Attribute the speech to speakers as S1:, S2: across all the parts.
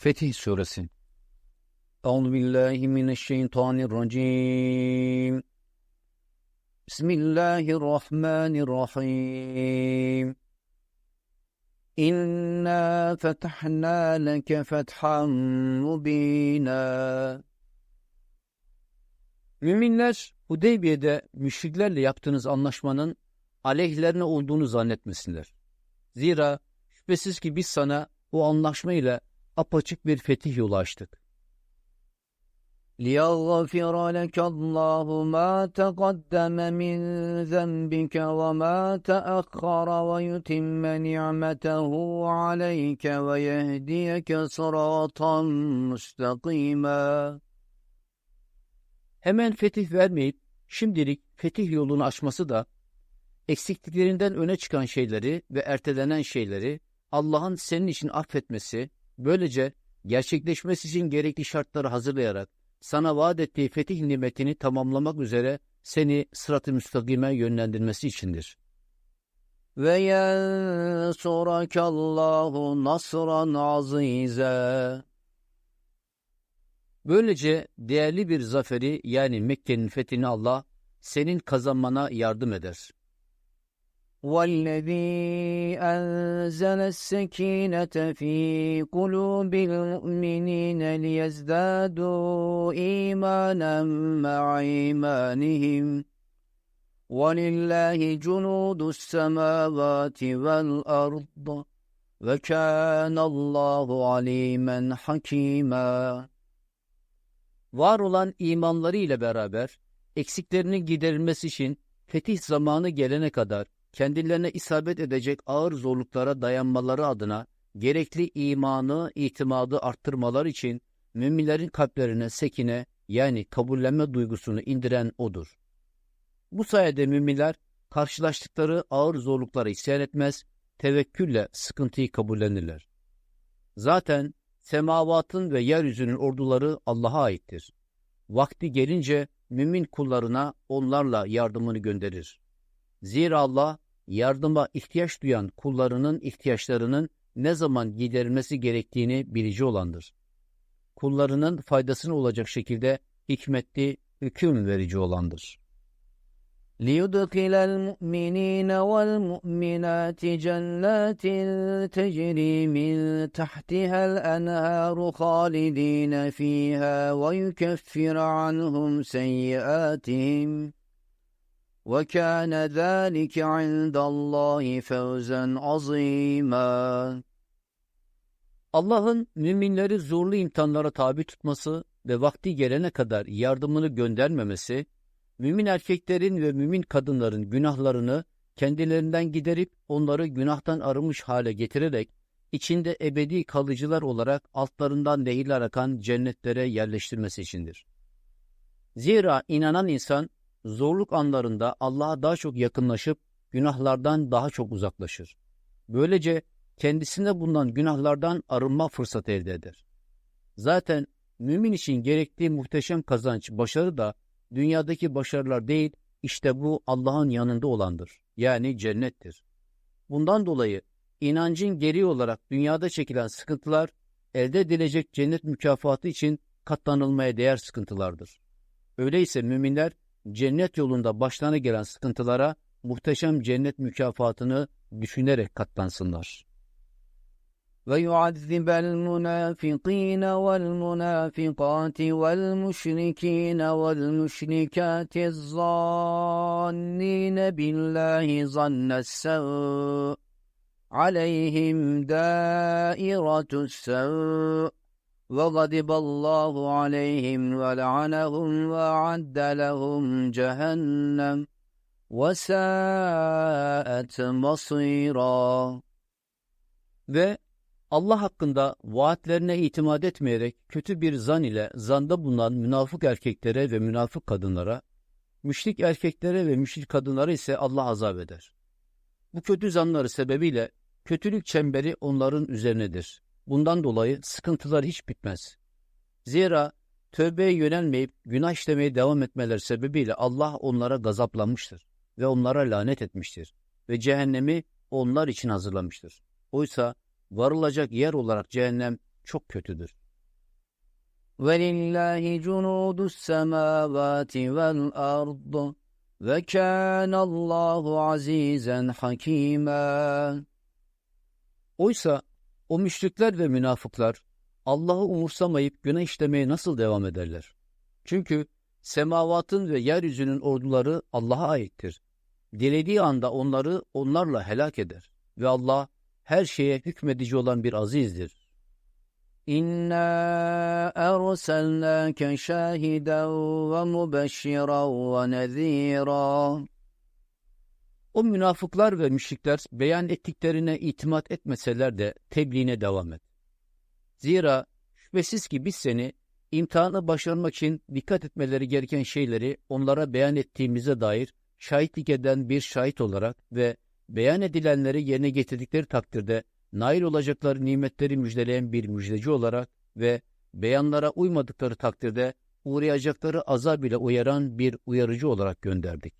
S1: Fetih Suresi Euzu billahi mineşşeytanirracim Bismillahirrahmanirrahim İnna fetahna leke fethan mubina Müminler Hudeybiye'de müşriklerle yaptığınız anlaşmanın aleyhlerine olduğunu zannetmesinler. Zira şüphesiz ki biz sana bu anlaşma ile apaçık bir fetih yolu açtık. لِيَغْفِرَ لَكَ اللّٰهُ مَا تَقَدَّمَ مِنْ ذَنْبِكَ وَمَا تَأَخَّرَ وَيُتِمَّ نِعْمَتَهُ عَلَيْكَ وَيَهْدِيَكَ صِرَاطًا مُسْتَقِيمًا Hemen fetih vermeyip şimdilik fetih yolunu açması da eksikliklerinden öne çıkan şeyleri ve ertelenen şeyleri Allah'ın senin için affetmesi Böylece gerçekleşmesi için gerekli şartları hazırlayarak sana vaat ettiği fetih nimetini tamamlamak üzere seni sırat-ı müstakime yönlendirmesi içindir. Ve yensurekallahu nasran azize. Böylece değerli bir zaferi yani Mekke'nin fethini Allah senin kazanmana yardım eder. والذي أنزل السكينة في قلوب المؤمنين ليزدادوا إيمانا مع إيمانهم ولله جنود السماوات والأرض وَكَانَ اللّٰهُ عَل۪يمًا حَك۪يمًا Var olan imanları ile beraber eksiklerini giderilmesi için fetih zamanı gelene kadar kendilerine isabet edecek ağır zorluklara dayanmaları adına gerekli imanı, itimadı arttırmalar için müminlerin kalplerine sekine yani kabullenme duygusunu indiren odur. Bu sayede müminler karşılaştıkları ağır zorluklara isyan etmez, tevekkülle sıkıntıyı kabullenirler. Zaten semavatın ve yeryüzünün orduları Allah'a aittir. Vakti gelince mümin kullarına onlarla yardımını gönderir. Zira Allah yardıma ihtiyaç duyan kullarının ihtiyaçlarının ne zaman giderilmesi gerektiğini bilici olandır. Kullarının faydasına olacak şekilde hikmetli hüküm verici olandır. لِيُدْخِلَ الْمُؤْمِنِينَ وَالْمُؤْمِنَاتِ جَنَّاتٍ تَجْرِي مِنْ تَحْتِهَا الْأَنْهَارُ خَالِدِينَ فِيهَا وَيُكَفِّرَ عَنْهُمْ سَيِّئَاتِهِمْ وَكَانَ ذَٰلِكَ عِنْدَ اللّٰهِ فَوْزًا عَظ۪يمًا Allah'ın müminleri zorlu imtihanlara tabi tutması ve vakti gelene kadar yardımını göndermemesi, mümin erkeklerin ve mümin kadınların günahlarını kendilerinden giderip onları günahtan arınmış hale getirerek, içinde ebedi kalıcılar olarak altlarından nehirler akan cennetlere yerleştirmesi içindir. Zira inanan insan zorluk anlarında Allah'a daha çok yakınlaşıp günahlardan daha çok uzaklaşır. Böylece kendisine bulunan günahlardan arınma fırsatı elde eder. Zaten mümin için gerektiği muhteşem kazanç, başarı da dünyadaki başarılar değil, işte bu Allah'ın yanında olandır. Yani cennettir. Bundan dolayı inancın geri olarak dünyada çekilen sıkıntılar elde edilecek cennet mükafatı için katlanılmaya değer sıkıntılardır. Öyleyse müminler cennet yolunda başlarına gelen sıkıntılara muhteşem cennet mükafatını düşünerek katlansınlar. Ve وَيُعَذِّبَ الْمُنَافِقِينَ وَالْمُنَافِقَاتِ وَالْمُشْرِكِينَ وَالْمُشْرِكَاتِ الظَّانِّينَ بِاللَّهِ ظَنَّ السَّوْءِ عَلَيْهِمْ دَائِرَةُ السَّوْءِ وغضب الله عليهم ولعنهم وأعد لهم جهنم وساءت مصيرا Ve Allah hakkında vaatlerine itimat etmeyerek kötü bir zan ile zanda bulunan münafık erkeklere ve münafık kadınlara, müşrik erkeklere ve müşrik kadınlara ise Allah azap eder. Bu kötü zanları sebebiyle kötülük çemberi onların üzerinedir. Bundan dolayı sıkıntılar hiç bitmez. Zira tövbeye yönelmeyip günah işlemeye devam etmeler sebebiyle Allah onlara gazaplanmıştır ve onlara lanet etmiştir ve cehennemi onlar için hazırlamıştır. Oysa varılacak yer olarak cehennem çok kötüdür. وَلِلَّهِ جُنُودُ السَّمَاوَاتِ وَالْأَرْضِ وَكَانَ اللّٰهُ عَز۪يزًا حَك۪يمًا Oysa o müşrikler ve münafıklar Allah'ı umursamayıp günah işlemeye nasıl devam ederler? Çünkü semavatın ve yeryüzünün orduları Allah'a aittir. Dilediği anda onları onlarla helak eder ve Allah her şeye hükmedici olan bir azizdir. İnna erselnâke şâhiden ve mübeşşiren ve nezîran o münafıklar ve müşrikler beyan ettiklerine itimat etmeseler de tebliğine devam et. Zira şüphesiz ki biz seni imtihanı başarmak için dikkat etmeleri gereken şeyleri onlara beyan ettiğimize dair şahitlik eden bir şahit olarak ve beyan edilenleri yerine getirdikleri takdirde nail olacakları nimetleri müjdeleyen bir müjdeci olarak ve beyanlara uymadıkları takdirde uğrayacakları azab ile uyaran bir uyarıcı olarak gönderdik.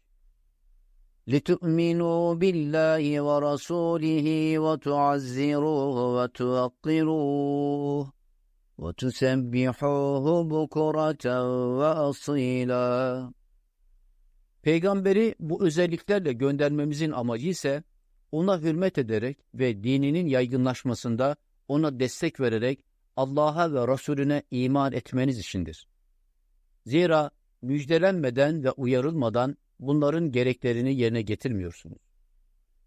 S1: لتؤمنوا بالله ورسوله وتعزروه وتوقروه وتسبحوه بكرة وأصيلا Peygamberi bu özelliklerle göndermemizin amacı ise ona hürmet ederek ve dininin yaygınlaşmasında ona destek vererek Allah'a ve Resulüne iman etmeniz içindir. Zira müjdelenmeden ve uyarılmadan bunların gereklerini yerine getirmiyorsunuz.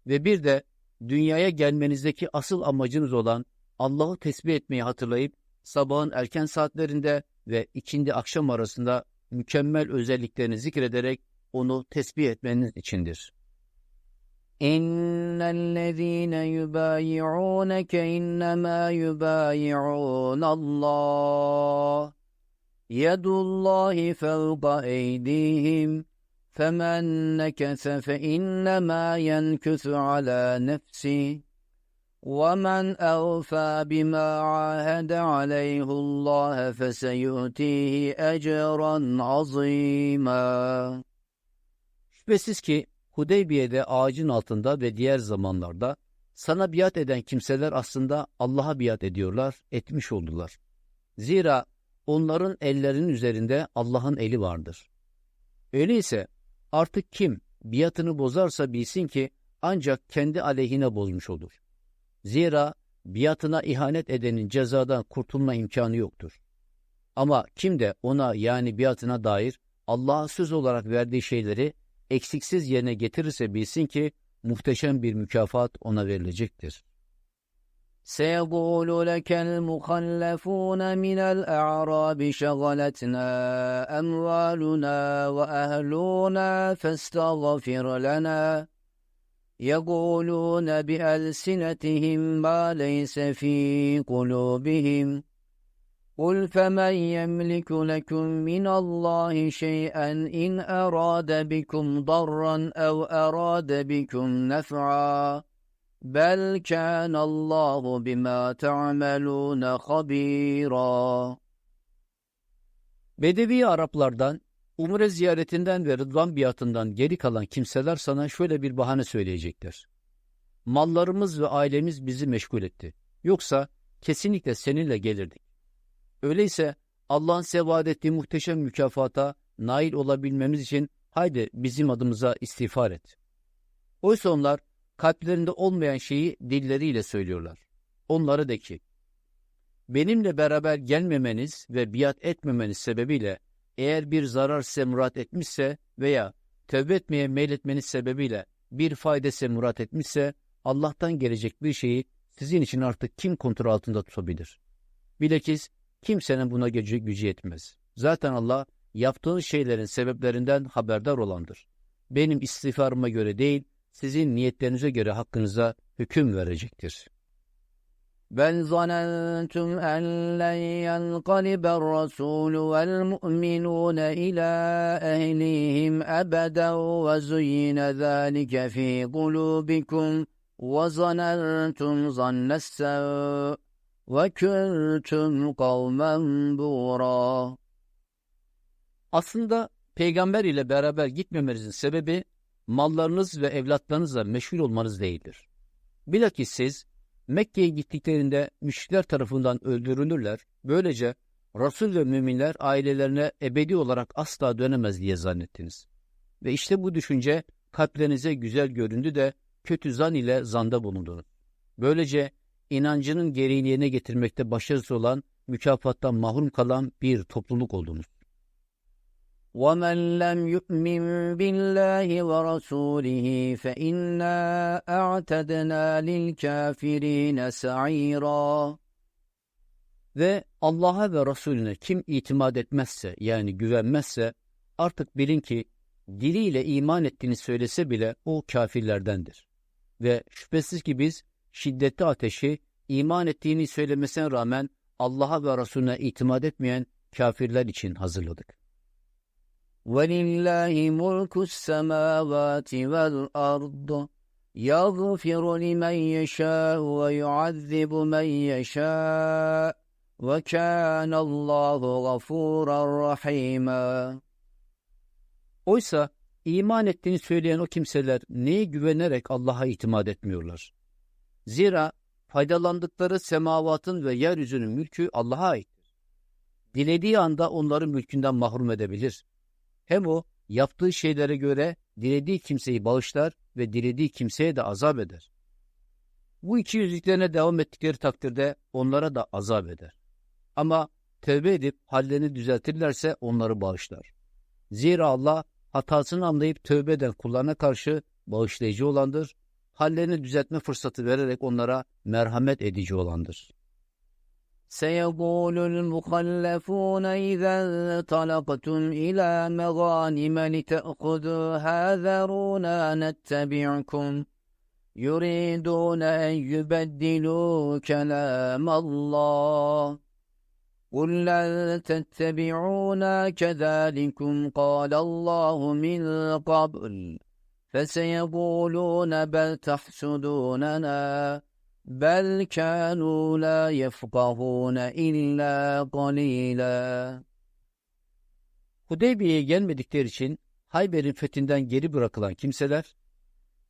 S1: Ve bir de dünyaya gelmenizdeki asıl amacınız olan Allah'ı tesbih etmeyi hatırlayıp sabahın erken saatlerinde ve ikindi akşam arasında mükemmel özelliklerini zikrederek onu tesbih etmeniz içindir. اِنَّ الَّذ۪ينَ يُبَايِعُونَكَ اِنَّمَا يُبَايِعُونَ اللّٰهِ يَدُ اللّٰهِ فَوْقَ اَيْدِيهِمْ فمن نكث فإنما ينكث على نفسه ومن أوفى بما عاهد عليه الله فسيؤتيه أجرا عظيما Şüphesiz ki Hudeybiye'de ağacın altında ve diğer zamanlarda sana biat eden kimseler aslında Allah'a biat ediyorlar, etmiş oldular. Zira onların ellerinin üzerinde Allah'ın eli vardır. Öyleyse Artık kim biatını bozarsa bilsin ki ancak kendi aleyhine bozmuş olur. Zira biatına ihanet edenin cezadan kurtulma imkanı yoktur. Ama kim de ona yani biatına dair Allah'a söz olarak verdiği şeyleri eksiksiz yerine getirirse bilsin ki muhteşem bir mükafat ona verilecektir. سيقول لك المخلفون من الأعراب شغلتنا أموالنا وأهلنا فاستغفر لنا يقولون بألسنتهم ما ليس في قلوبهم قل فمن يملك لكم من الله شيئا إن أراد بكم ضرا أو أراد بكم نفعا بل كان الله بما تعملون خبيرا Bedevi Araplardan Umre ziyaretinden ve Rıdvan biatından geri kalan kimseler sana şöyle bir bahane söyleyecekler. Mallarımız ve ailemiz bizi meşgul etti. Yoksa kesinlikle seninle gelirdik. Öyleyse Allah'ın sevaad ettiği muhteşem mükafata nail olabilmemiz için haydi bizim adımıza istiğfar et. Oysa onlar kalplerinde olmayan şeyi dilleriyle söylüyorlar. Onlara de ki, benimle beraber gelmemeniz ve biat etmemeniz sebebiyle eğer bir zarar size murat etmişse veya tövbe etmeye meyletmeniz sebebiyle bir fayda size murat etmişse Allah'tan gelecek bir şeyi sizin için artık kim kontrol altında tutabilir? Bilekiz kimsenin buna gücü, gücü yetmez. Zaten Allah yaptığınız şeylerin sebeplerinden haberdar olandır. Benim istiğfarıma göre değil, sizin niyetlerinize göre hakkınıza hüküm verecektir. بل ظننتم أن لن ينقلب الرسول والمؤمنون إلى ve أبدا وزين ذلك في Ve وظننتم ظن ve وَكُنْتُمْ قَوْمًا بُورًا Aslında peygamber ile beraber gitmemenizin sebebi mallarınız ve evlatlarınızla meşgul olmanız değildir. Bilakis siz Mekke'ye gittiklerinde müşrikler tarafından öldürülürler. Böylece Resul ve müminler ailelerine ebedi olarak asla dönemez diye zannettiniz. Ve işte bu düşünce kalplerinize güzel göründü de kötü zan ile zanda bulundunuz. Böylece inancının gereğini yerine getirmekte başarısız olan mükafattan mahrum kalan bir topluluk oldunuz. ومن لم يؤمن بالله ورسوله فإنا أعتدنا للكافرين سعيرا Ve Allah'a ve Resulüne kim itimat etmezse yani güvenmezse artık bilin ki diliyle iman ettiğini söylese bile o kafirlerdendir. Ve şüphesiz ki biz şiddetli ateşi iman ettiğini söylemesine rağmen Allah'a ve Resulüne itimat etmeyen kafirler için hazırladık. ولله ملك السماوات والأرض يغفر لمن يشاء ويعذب من يشاء وَكَانَ اللّٰهُ غَفُورًا رَحِيمًا Oysa iman ettiğini söyleyen o kimseler neye güvenerek Allah'a itimat etmiyorlar? Zira faydalandıkları semavatın ve yeryüzünün mülkü Allah'a aittir. Dilediği anda onların mülkünden mahrum edebilir. Hem o yaptığı şeylere göre dilediği kimseyi bağışlar ve dilediği kimseye de azap eder. Bu iki yüzlüklerine devam ettikleri takdirde onlara da azap eder. Ama tövbe edip hallerini düzeltirlerse onları bağışlar. Zira Allah hatasını anlayıp tövbe eden kullarına karşı bağışlayıcı olandır, hallerini düzeltme fırsatı vererek onlara merhamet edici olandır. سيقول المخلفون إذا انطلقتم إلى مغانم لتأخذوها ذرونا نتبعكم يريدون أن يبدلوا كلام الله قل لن تتبعونا كذلكم قال الله من قبل فسيقولون بل تحسدوننا بل كانوا لا يفقهون إلا قليلا Hudeybiye'ye gelmedikleri için Hayber'in fethinden geri bırakılan kimseler,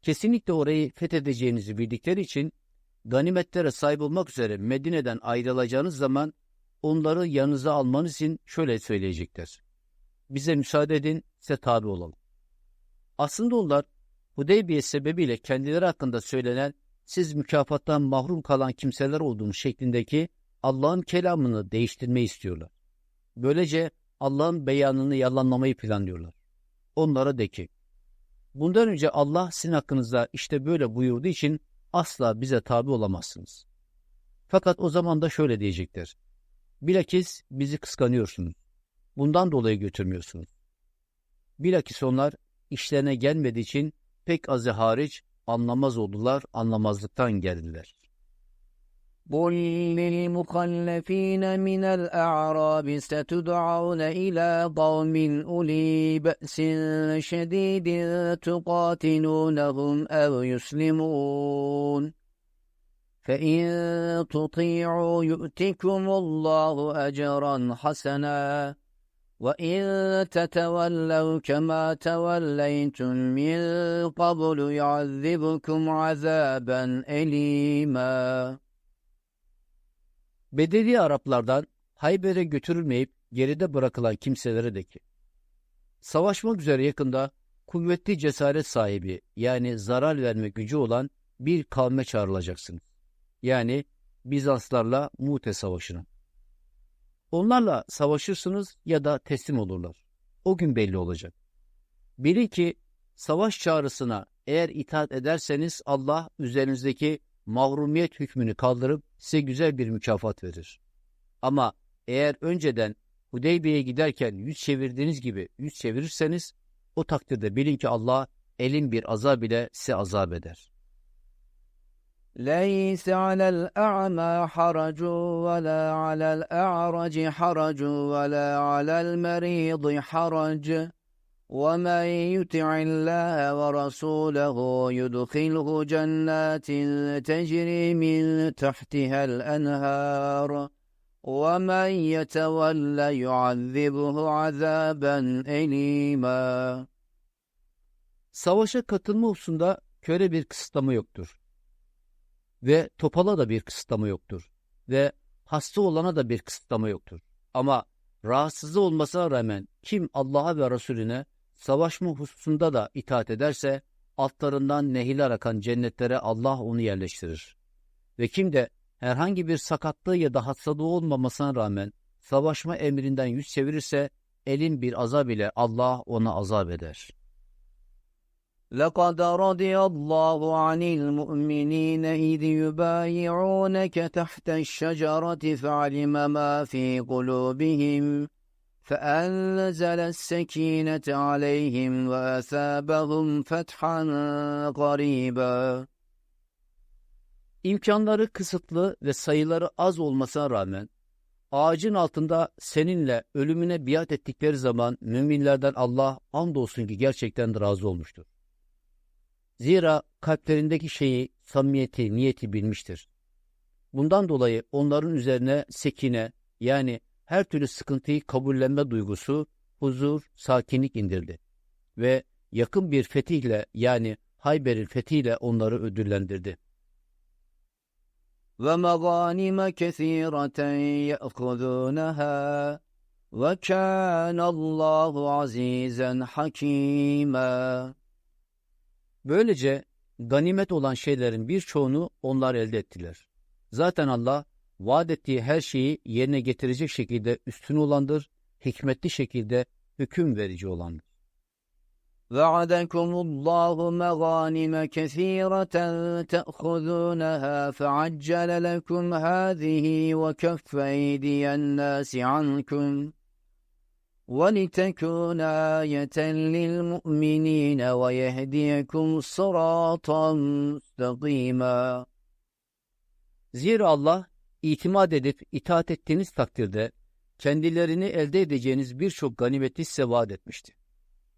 S1: kesinlikle orayı fethedeceğinizi bildikleri için ganimetlere sahip olmak üzere Medine'den ayrılacağınız zaman onları yanınıza almanız için şöyle söyleyecekler: Bize müsaade edin, size tabi olalım. Aslında onlar Hudeybiye sebebiyle kendileri hakkında söylenen siz mükafattan mahrum kalan kimseler olduğunuz şeklindeki Allah'ın kelamını değiştirmeyi istiyorlar. Böylece Allah'ın beyanını yalanlamayı planlıyorlar. Onlara de ki, bundan önce Allah sizin hakkınızda işte böyle buyurduğu için asla bize tabi olamazsınız. Fakat o zaman da şöyle diyecektir. Bilakis bizi kıskanıyorsunuz. Bundan dolayı götürmüyorsunuz. Bilakis onlar işlerine gelmediği için pek azı hariç anlamaz oldular, anlamazlıktan geldiler. قُلْ لِلْمُخَلَّفِينَ مِنَ الْأَعْرَابِ سَتُدْعَوْنَ إِلَى قَوْمٍ أُولِي بَأْسٍ شَدِيدٍ تُقَاتِلُونَهُمْ أَوْ يُسْلِمُونَ فَإِنْ تُطِيعُوا يُؤْتِكُمُ اللَّهُ أَجْرًا حَسَنًا وَإِن تَتَوَلَّوْا كَمَا تَوَلَّيْتُمْ مِنْ قَبْلُ يُعَذِّبُكُمْ عَذَابًا أَلِيمًا Bedevi Araplardan Hayber'e götürülmeyip geride bırakılan kimselere de ki, savaşmak üzere yakında kuvvetli cesaret sahibi yani zarar verme gücü olan bir kavme çağrılacaksın. Yani Bizanslarla Mute Savaşı'na. Onlarla savaşırsınız ya da teslim olurlar. O gün belli olacak. Bilin ki savaş çağrısına eğer itaat ederseniz Allah üzerinizdeki mahrumiyet hükmünü kaldırıp size güzel bir mükafat verir. Ama eğer önceden Hudeybiye'ye giderken yüz çevirdiğiniz gibi yüz çevirirseniz o takdirde bilin ki Allah elin bir azab ile size azap eder.'' ليس على الأعمى حرج ولا على الأعرج حرج ولا على المريض حرج ومن يطع الله ورسوله يدخله جنات تجري من تحتها الأنهار ومن يتولى يعذبه عذابا أليما Savaşa katılma hususunda köre bir kısıtlama yoktur ve topala da bir kısıtlama yoktur ve hasta olana da bir kısıtlama yoktur. Ama rahatsızlığı olmasına rağmen kim Allah'a ve Resulüne savaşma hususunda da itaat ederse altlarından nehirler akan cennetlere Allah onu yerleştirir. Ve kim de herhangi bir sakatlığı ya da hastalığı olmamasına rağmen savaşma emrinden yüz çevirirse elin bir azab ile Allah ona azap eder.'' لقد رضي الله عن المؤمنين إذ يبايعونك تحت الشجرة فعلم ما في قلوبهم فأنزل السكينة عليهم وأثابهم fethan قريبا İmkanları kısıtlı ve sayıları az olmasına rağmen ağacın altında seninle ölümüne biat ettikleri zaman müminlerden Allah andolsun ki gerçekten razı olmuştur. Zira kalplerindeki şeyi, samimiyeti, niyeti bilmiştir. Bundan dolayı onların üzerine sekine yani her türlü sıkıntıyı kabullenme duygusu, huzur, sakinlik indirdi ve yakın bir fetihle yani Hayber'in fethiyle onları ödüllendirdi. Ve meganime kesireten ye'kudunaha ve kânallâhu azîzen hakîmâ Böylece ganimet olan şeylerin birçoğunu onlar elde ettiler. Zaten Allah vaat ettiği her şeyi yerine getirecek şekilde üstün olandır, hikmetli şekilde hüküm verici olandır. وَعَدَكُمُ اللّٰهُ مَغَانِمَ كَثِيرَةً تَأْخُذُونَهَا فَعَجَّلَ لَكُمْ هَذِهِ وَكَفَّ اَيْدِيَ النَّاسِ عَنْكُمْ وَلِتَكُونَ آيَةً للمؤمنين ويهديكم صراطا مستقيما. Zira Allah, itimat edip itaat ettiğiniz takdirde kendilerini elde edeceğiniz birçok ganimeti size vaat etmişti.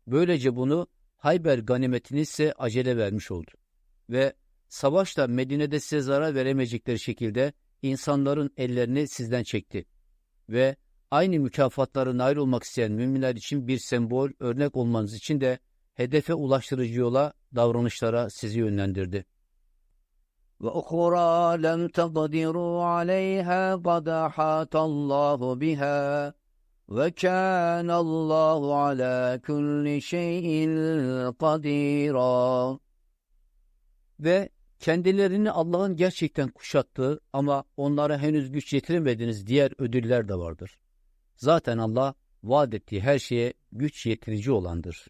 S1: Böylece bunu Hayber ganimetini ise acele vermiş oldu. Ve savaşla Medine'de size zarar veremeyecekleri şekilde insanların ellerini sizden çekti. Ve aynı mükafatlara nail olmak isteyen müminler için bir sembol, örnek olmanız için de hedefe ulaştırıcı yola, davranışlara sizi yönlendirdi. Ve لَمْ تَقْدِرُوا عَلَيْهَا قَدْ أَحَاطَ اللّٰهُ بِهَا وَكَانَ اللّٰهُ عَلَى كُلِّ شَيْءٍ قَدِيرًا Ve kendilerini Allah'ın gerçekten kuşattığı ama onlara henüz güç yetiremediğiniz diğer ödüller de vardır. Zaten Allah vaad ettiği her şeye güç yetirici olandır.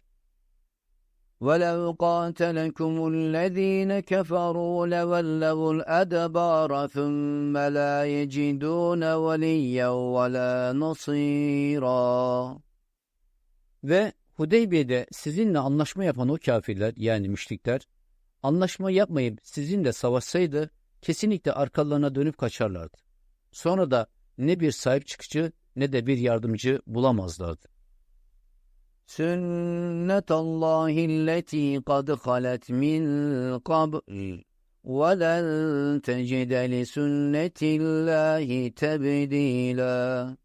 S1: وَلَوْ قَاتَلَكُمُ الَّذ۪ينَ كَفَرُوا لَوَلَّوُ الْأَدَبَارَ ثُمَّ لَا يَجِدُونَ وَلِيًّا وَلَا نَصِيرًا Ve Hudeybiye'de sizinle anlaşma yapan o kafirler yani müşrikler, anlaşma yapmayıp sizinle savaşsaydı kesinlikle arkalarına dönüp kaçarlardı. Sonra da ne bir sahip çıkıcı ne de bir yardımcı bulamazlardı. Sünnetallahi allati kad halet min kabl ve len tecide li sünnetillahi tebdila.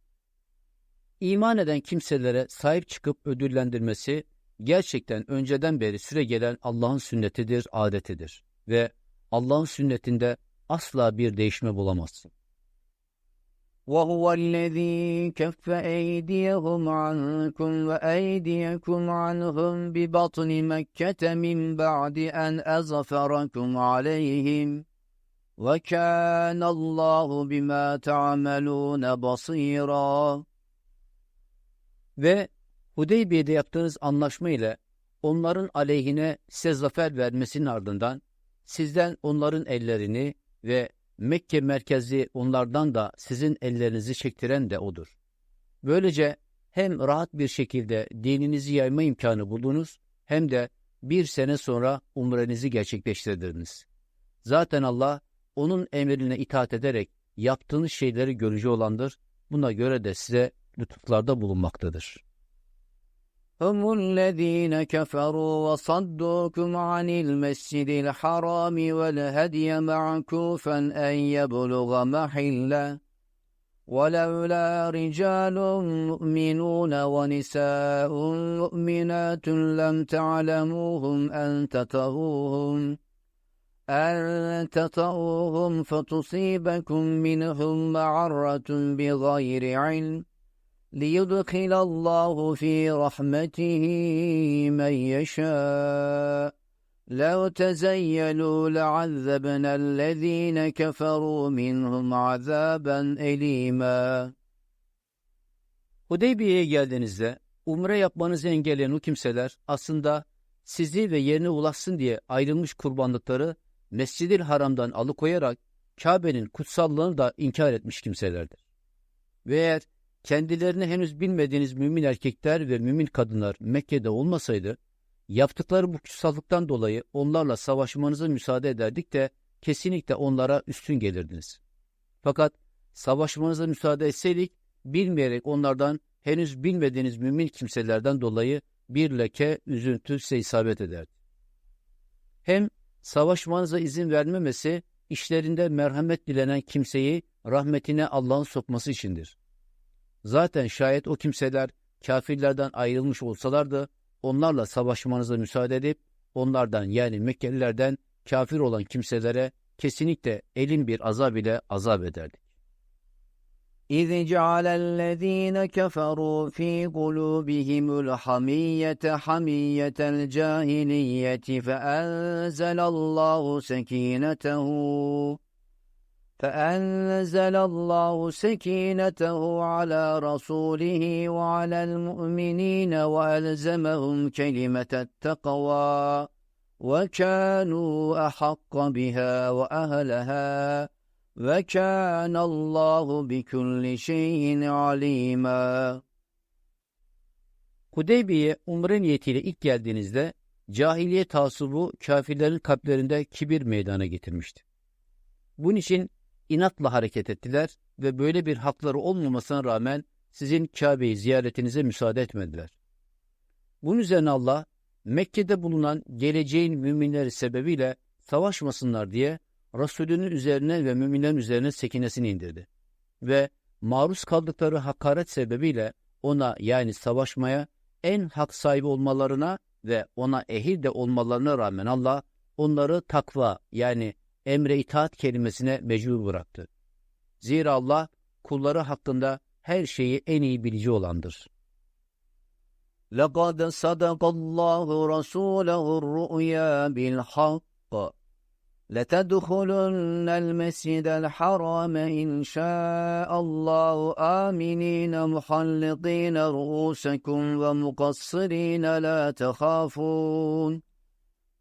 S1: İman eden kimselere sahip çıkıp ödüllendirmesi gerçekten önceden beri süre gelen Allah'ın sünnetidir, adetidir ve Allah'ın sünnetinde asla bir değişme bulamazsın. وهو الذي كف أيديهم عنكم وأيديكم عنهم ببطن مكة من بعد أن أزفركم عليهم وكان الله بما تعملون بصيرا Ve Hudeybiye'de yaptığınız anlaşma ile onların aleyhine size zafer vermesinin ardından sizden onların ellerini ve Mekke merkezi onlardan da sizin ellerinizi çektiren de odur. Böylece hem rahat bir şekilde dininizi yayma imkanı buldunuz hem de bir sene sonra umrenizi gerçekleştirdiniz. Zaten Allah onun emrine itaat ederek yaptığınız şeyleri görücü olandır. Buna göre de size lütuflarda bulunmaktadır. هم الذين كفروا وصدوكم عن المسجد الحرام والهدي معكوفا أن يبلغ محله ولولا رجال مؤمنون ونساء مؤمنات لم تعلموهم أن تطغوهم أن تطغوهم فتصيبكم منهم معرة بغير علم ليدخل الله في رحمته من يشاء لو تزيلوا لعذبنا الذين كفروا minhum azaban elima. Hudeybiye'ye geldiğinizde umre yapmanızı engelleyen o kimseler aslında sizi ve yerine ulaşsın diye ayrılmış kurbanlıkları Mescid-i Haram'dan alıkoyarak Kabe'nin kutsallığını da inkar etmiş kimselerdir. Ve eğer kendilerini henüz bilmediğiniz mümin erkekler ve mümin kadınlar Mekke'de olmasaydı, yaptıkları bu kutsallıktan dolayı onlarla savaşmanıza müsaade ederdik de kesinlikle onlara üstün gelirdiniz. Fakat savaşmanıza müsaade etseydik, bilmeyerek onlardan henüz bilmediğiniz mümin kimselerden dolayı bir leke üzüntü size isabet ederdi. Hem savaşmanıza izin vermemesi, işlerinde merhamet dilenen kimseyi rahmetine Allah'ın sokması içindir. Zaten şayet o kimseler kafirlerden ayrılmış olsalardı onlarla savaşmanıza müsaade edip onlardan yani Mekkelilerden kafir olan kimselere kesinlikle elin bir azab ile azap ederdik. إذ جعل الذين كفروا في قلوبهم الحمية حمية الجاهلية فأنزل الله سكينته فأنزل الله سكينته على رسوله وعلى المؤمنين وألزمهم كلمة التقوى وكانوا أحق بها وأهلها وكان الله بكل şeyin alima. Hudeybiye umre niyetiyle ilk geldiğinizde cahiliye tasubu kafirlerin kalplerinde kibir meydana getirmişti. Bunun için inatla hareket ettiler ve böyle bir hakları olmamasına rağmen sizin Kabe'yi ziyaretinize müsaade etmediler. Bunun üzerine Allah Mekke'de bulunan geleceğin müminleri sebebiyle savaşmasınlar diye Resulünün üzerine ve müminlerin üzerine sekinesini indirdi. Ve maruz kaldıkları hakaret sebebiyle ona yani savaşmaya en hak sahibi olmalarına ve ona ehil de olmalarına rağmen Allah onları takva yani emre itaat kelimesine mecbur bıraktı. Zira Allah kulları hakkında her şeyi en iyi bilici olandır. لَقَدْ صَدَقَ اللّٰهُ رَسُولَهُ الرُّؤْيَا بِالْحَقِّ لَتَدْخُلُنَّ المسجد الْحَرَامَ إن شاء الله آمِنِينَ مُحَلِّقِينَ رُؤُسَكُمْ وَمُقَصِّرِينَ لَا تَخَافُونَ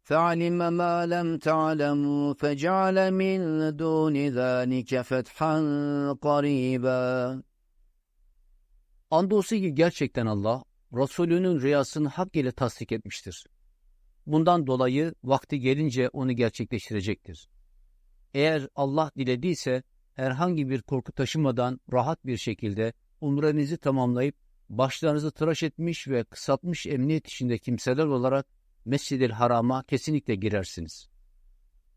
S1: فَعَلِمَ مَا لَمْ تَعْلَمُوا فَجَعَلَ مِنْ دُونِ ذَٰلِكَ فَتْحًا قَرِيبًا Andolsun ki gerçekten Allah, Resulünün rüyasını hak ile tasdik etmiştir. Bundan dolayı vakti gelince onu gerçekleştirecektir. Eğer Allah dilediyse herhangi bir korku taşımadan rahat bir şekilde umrenizi tamamlayıp başlarınızı tıraş etmiş ve kısaltmış emniyet içinde kimseler olarak Mescid-i Haram'a kesinlikle girersiniz.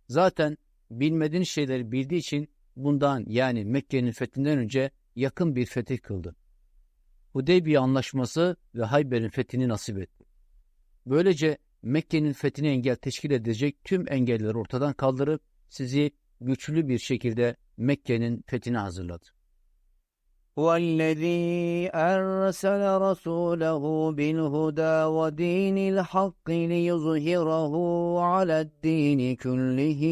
S1: Zaten bilmediğiniz şeyleri bildiği için bundan yani Mekke'nin fethinden önce yakın bir fetih kıldı. Hudeybiye anlaşması ve Hayber'in fethini nasip etti. Böylece Mekke'nin fethini engel teşkil edecek tüm engelleri ortadan kaldırıp sizi güçlü bir şekilde Mekke'nin fethine hazırladı. هو أرسل رسوله بالهدى ودين الحق ليظهره على الدين كله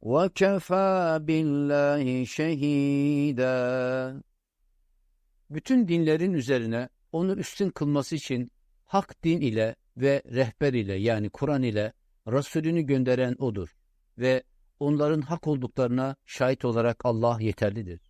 S1: وكفى بالله شهيدا Bütün dinlerin üzerine onu üstün kılması için hak din ile ve rehber ile yani Kur'an ile Resulünü gönderen odur ve onların hak olduklarına şahit olarak Allah yeterlidir.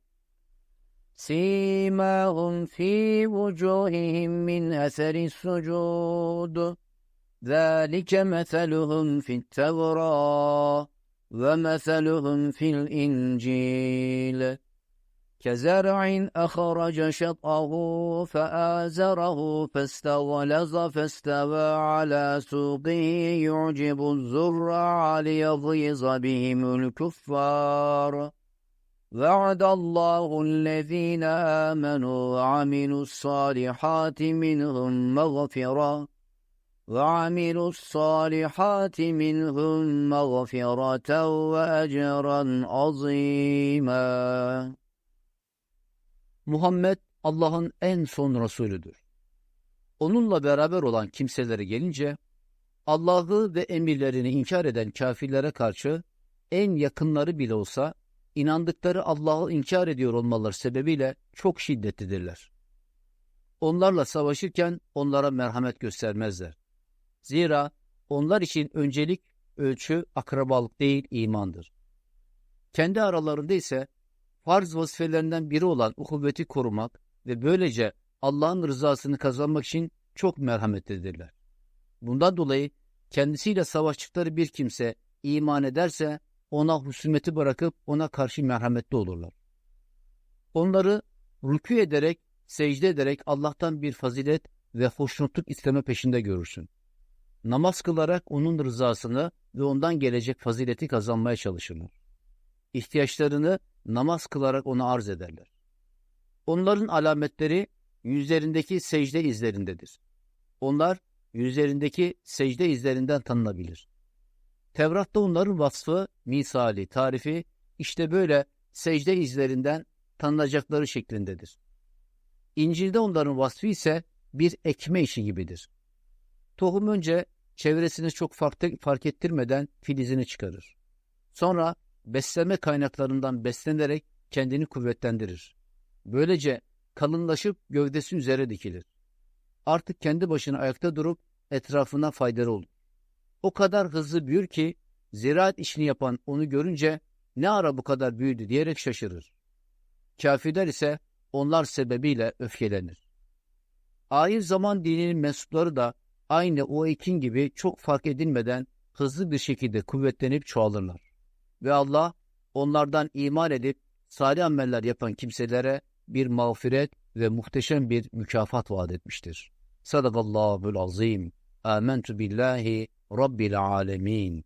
S1: سيماهم في وجوههم من أثر السجود ذلك مثلهم في التوراة ومثلهم في الإنجيل كزرع أخرج شطه فآزره فاستغلظ فاستوى على سوقه يعجب الزرع ليغيظ بهم الكفار وعد الله الذين آمنوا وعملوا الصالحات منهم مغفرة وعملوا الصالحات منهم مغفرة وأجرا عظيما Muhammed Allah'ın en son Resulüdür. Onunla beraber olan kimselere gelince, Allah'ı ve emirlerini inkar eden kafirlere karşı en yakınları bile olsa inandıkları Allah'ı inkar ediyor olmaları sebebiyle çok şiddetlidirler. Onlarla savaşırken onlara merhamet göstermezler. Zira onlar için öncelik ölçü akrabalık değil imandır. Kendi aralarında ise farz vazifelerinden biri olan uhuvveti korumak ve böylece Allah'ın rızasını kazanmak için çok merhametlidirler. Bundan dolayı kendisiyle savaştıkları bir kimse iman ederse ona husumeti bırakıp ona karşı merhametli olurlar. Onları rükü ederek, secde ederek Allah'tan bir fazilet ve hoşnutluk isteme peşinde görürsün. Namaz kılarak onun rızasını ve ondan gelecek fazileti kazanmaya çalışırlar. İhtiyaçlarını namaz kılarak ona arz ederler. Onların alametleri yüzlerindeki secde izlerindedir. Onlar yüzlerindeki secde izlerinden tanınabilir. Tevrat'ta onların vasfı, misali, tarifi işte böyle secde izlerinden tanınacakları şeklindedir. İncil'de onların vasfı ise bir ekme işi gibidir. Tohum önce çevresini çok fark, fark ettirmeden filizini çıkarır. Sonra besleme kaynaklarından beslenerek kendini kuvvetlendirir. Böylece kalınlaşıp gövdesi üzere dikilir. Artık kendi başına ayakta durup etrafına faydalı olur. O kadar hızlı büyür ki ziraat işini yapan onu görünce ne ara bu kadar büyüdü diyerek şaşırır. Kafirler ise onlar sebebiyle öfkelenir. Ahir zaman dininin mensupları da aynı o ekin gibi çok fark edilmeden hızlı bir şekilde kuvvetlenip çoğalırlar. Ve Allah onlardan iman edip salih ameller yapan kimselere bir mağfiret ve muhteşem bir mükafat vaat etmiştir. Sadakallahul azim. Âmentu billahi رب العالمين